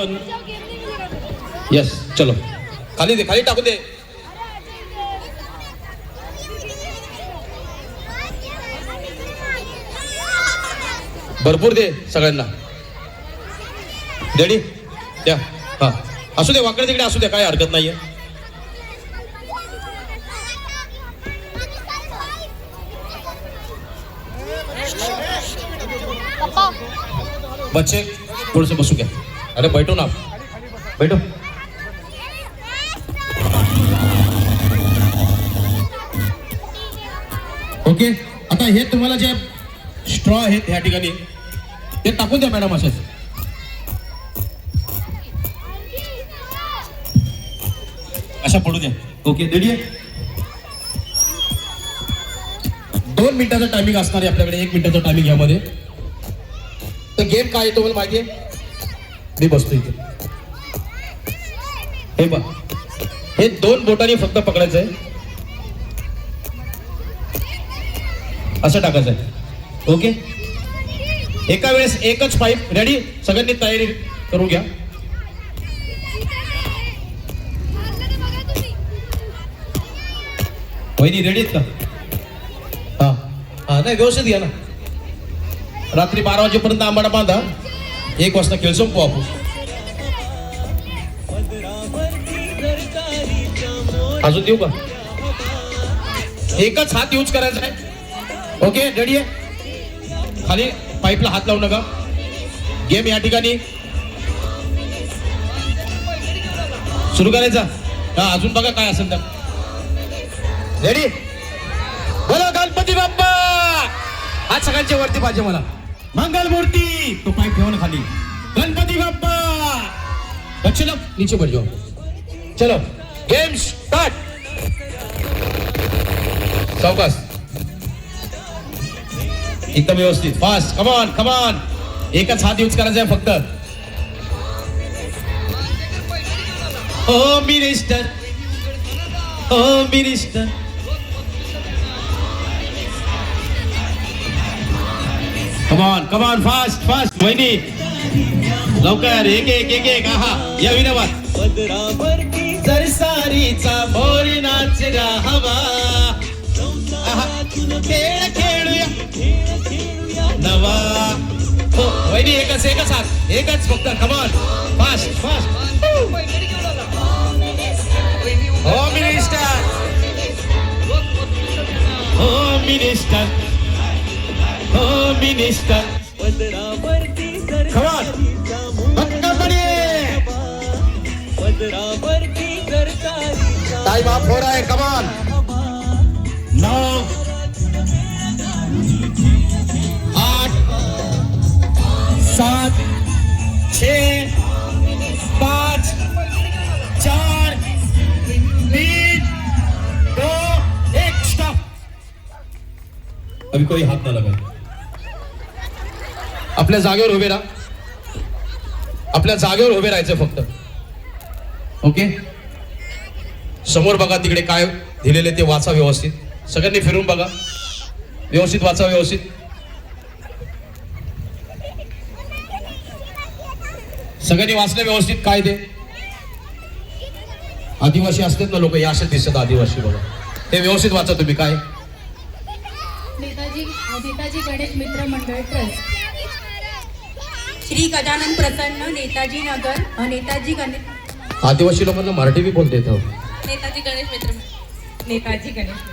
पण यस चलो. खाली दे खाली टाकू दे. भरपूर दे सगळ्यांना. रेडी द्या हा. असू दे वाकडे तिकडे असू दे काय हरकत नाहीये. बच्चे थोडस बसू घ्या. अरे बैठो ना बैठो। ओके आता हे तुम्हाला जे स्ट्रॉ आहेत ह्या ठिकाणी ते टाकून द्या मॅडम असेच. अशा पडू द्या. ओके रेडी दोन मिनिटाचा टायमिंग असणार आहे आपल्याकडे एक मिनिटाचा टायमिंग यामध्ये तर गेम काय आहे तुम्हाला माहिती आहे? मी बसतो इथे. हे बघ हे दोन बोटांनी फक्त पकडायचं आहे असं टाकायचं आहे ओके? एका वेळेस एकच पाईप रेडी सगळ्यांनी तयारी करून घ्या. वहिनी रेडी आहेत का? हा. हा नाही व्यवस्थित घ्या ना. रात्री बारा वाजेपर्यंत आंबाडा बांधा. एक वाजता खेळ संपू आपण. अजून देऊ का? एकच हात यूज करायचा आहे. ओके रेडी आहे? खाली पाईपला हात लावू नका. गेम या ठिकाणी. सुरू करायचा? हा अजून बघा काय असेल तर. रेडी बोला गणपती बाप्पा! आज सगळ्यांच्या वरती पाहिजे मला. मंगल मूर्ती तो पाईप ठेवा ना खाली. गणपती बाप्पा. बच्चे नीचे बढ़ जाओ चलो गेम स्टार्ट चौकस. एकदम व्यवस्थित. फास्ट कमान कमान एकच हात यूज करायचा आहे फक्त. हो मिनिस्टर. हो मिनिस्टर. कमान कमान फास्ट फास्ट वहिनी लवकर एक एक एक एक आहा या विनोबात. सरसारीचा मोरी नाच गा हवा. खेळ खेळूया. नवा. हो वहिनी एकच एकच हात. एकच फक्त कमान फास्ट फास्ट हो मिनिस्टर मिनिस्टर टाइम ऑफ़ हो रहा है कमान नौ आठ, सात छ पाँच, चार, तीन, दो, एक स्टॉप अभी कोई हाथ ना लगाए आपल्या जागेवर उभे राहा. आपल्या जागेवर उभे राहायचं फक्त. ओके समोर बघा तिकडे काय दिलेले ते वाचा व्यवस्थित. सगळ्यांनी फिरून बघा. व्यवस्थित वाचा व्यवस्थित. सगळ्यांनी वाचलं व्यवस्थित काय ते? आदिवासी असतात ना लोक या असे दिसत आदिवासी बघा ते व्यवस्थित वाचा तुम्ही काय? नेताजी नेताजी गणेश मित्र मंडळ ट्रस्ट. श्री गजानन प्रसन्न नेताजी नगर अ, नेताजी गणेश आदिवासी लोकांना मराठी बी बोलते इथं नेताजी गणेश मित्र नेताजी गणेश